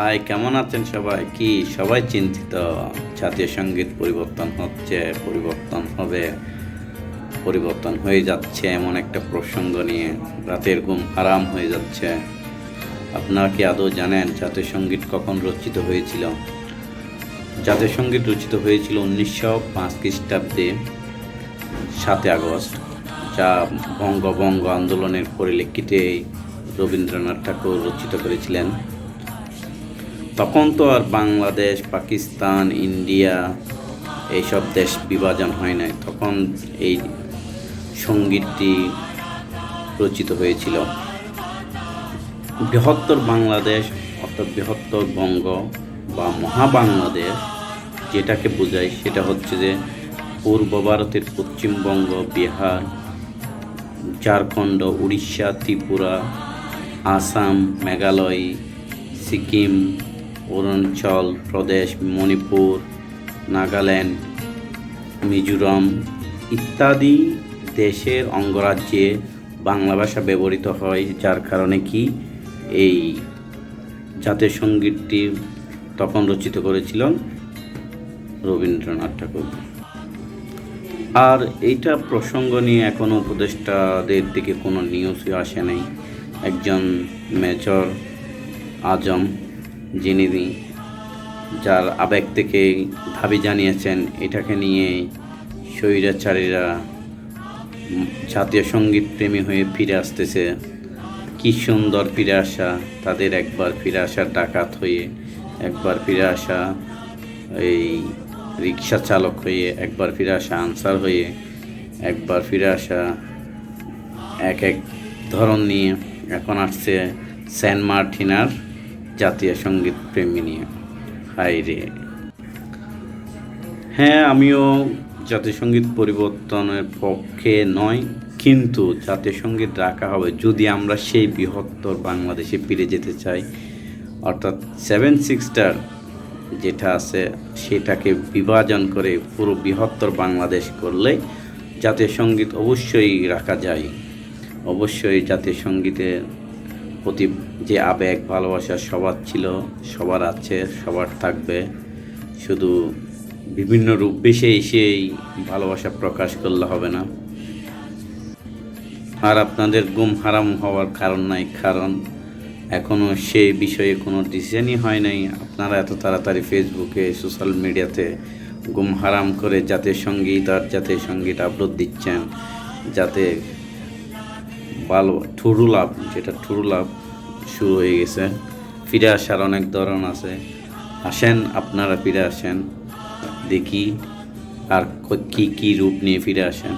High কেমন আছেন সবাই? কি সবাই চিন্তিত? জাতীয় সংগীত পরিবর্তন হচ্ছে, পরিবর্তন হবে, পরিবর্তন হয়ে যাচ্ছে এমন একটা প্রসঙ্গ নিয়ে রাতের ঘুম হারাম হয়ে যাচ্ছে। আপনারা কি আদৌ জানেন জাতীয় সংগীত কখন রচিত হয়েছিল? জাতীয় সংগীত রচিত হয়েছিল উনিশশো পাঁচ খ্রিস্টাব্দে সাতই আগস্ট, যা বঙ্গবঙ্গ আন্দোলনের পরিপ্রেক্ষিতে রবীন্দ্রনাথ ঠাকুর রচিত করেছিলেন। তখন তো আর বাংলাদেশ, পাকিস্তান, ইন্ডিয়া এইসব দেশ বিভাজন হয় নাই। তখন এই সঙ্গীতটি রচিত হয়েছিল। বৃহত্তর বাংলাদেশ অর্থাৎ বৃহত্তর বঙ্গ বা মহাবাংলাদেশ যেটাকে বোঝায় সেটা হচ্ছে যে পূর্ব ভারতের পশ্চিমবঙ্গ, বিহার, ঝাড়খণ্ড, উড়িষ্যা, ত্রিপুরা, আসাম, মেঘালয়, সিকিম অরুণাচল প্রদেশ, মণিপুর, নাগাল্যান্ড, মিজোরাম ইত্যাদি দেশের অঙ্গরাজ্যে বাংলা ভাষা ব্যবহৃত হয়, যার কারণে কি এই জাতীয় সঙ্গীতটি তখন রচিত করেছিলেন রবীন্দ্রনাথ ঠাকুর। আর এইটা প্রসঙ্গ নিয়ে এখনও উপদেষ্টাদের দিকে কোনো নিউজই আসে নাই। একজন মেজর আজম যিনি যার আবেগ থেকে দাবি জানিয়েছেন, এটাকে নিয়ে স্বৈরাচারীরা জাতীয় সংগীত প্রেমী হয়ে ফিরে আসতেছে। কি সুন্দর ফিরে আসা, তাদের একবার ফিরে আসার ডাকাত হয়ে, একবার ফিরে আসা, এই রিক্সা চালক হয়ে, একবার ফিরে আসা আনসার হয়ে, একবার ফিরে আসা এক এক ধরন নিয়ে এখন আসছে সেন্ট মার্টিনার জাতীয় সংগীত প্রেমী নিয়ে। হাই রে। হ্যাঁ আমিও জাতীয় সংগীত পরিবর্তনের পক্ষে নয়, কিন্তু জাতীয় সংগীত রাখা হবে যদি আমরা সেই বৃহত্তর বাংলাদেশে ফিরে যেতে চাই। অর্থাৎ সেভেন সিক্সটার যেটা আছে, সেটাকে বিভাজন করে পুরো বৃহত্তর বাংলাদেশ করলে জাতীয় সংগীত অবশ্যই রাখা যায়। অবশ্যই জাতীয় সঙ্গীতের প্রতি যে আবেগ, ভালোবাসা সবার ছিল, সবার আছে, সবার থাকবে। শুধু বিভিন্ন রূপ বেশে এসেই ভালোবাসা প্রকাশ করলে হবে না। আর আপনাদের গুম হারাম হওয়ার কারণ নাই, কারণ এখনও সেই বিষয়ে কোনো ডিসিশনই হয় নাই। আপনারা এত তাড়াতাড়ি ফেসবুকে সোশ্যাল মিডিয়াতে গুম হারাম করে জাতীয় সংগীত আর জাতীয় সংগীত আপলোড দিচ্ছেন, যাতে ভালো, ঠুরু লাভ, যেটা ঠুরু লাভ শুরু হয়ে গেছে। ফিরে আসার অনেক ধরন আছে। আসেন, আপনারা ফিরে আসেন, দেখি আর কি কি রূপ নিয়ে ফিরে আসেন।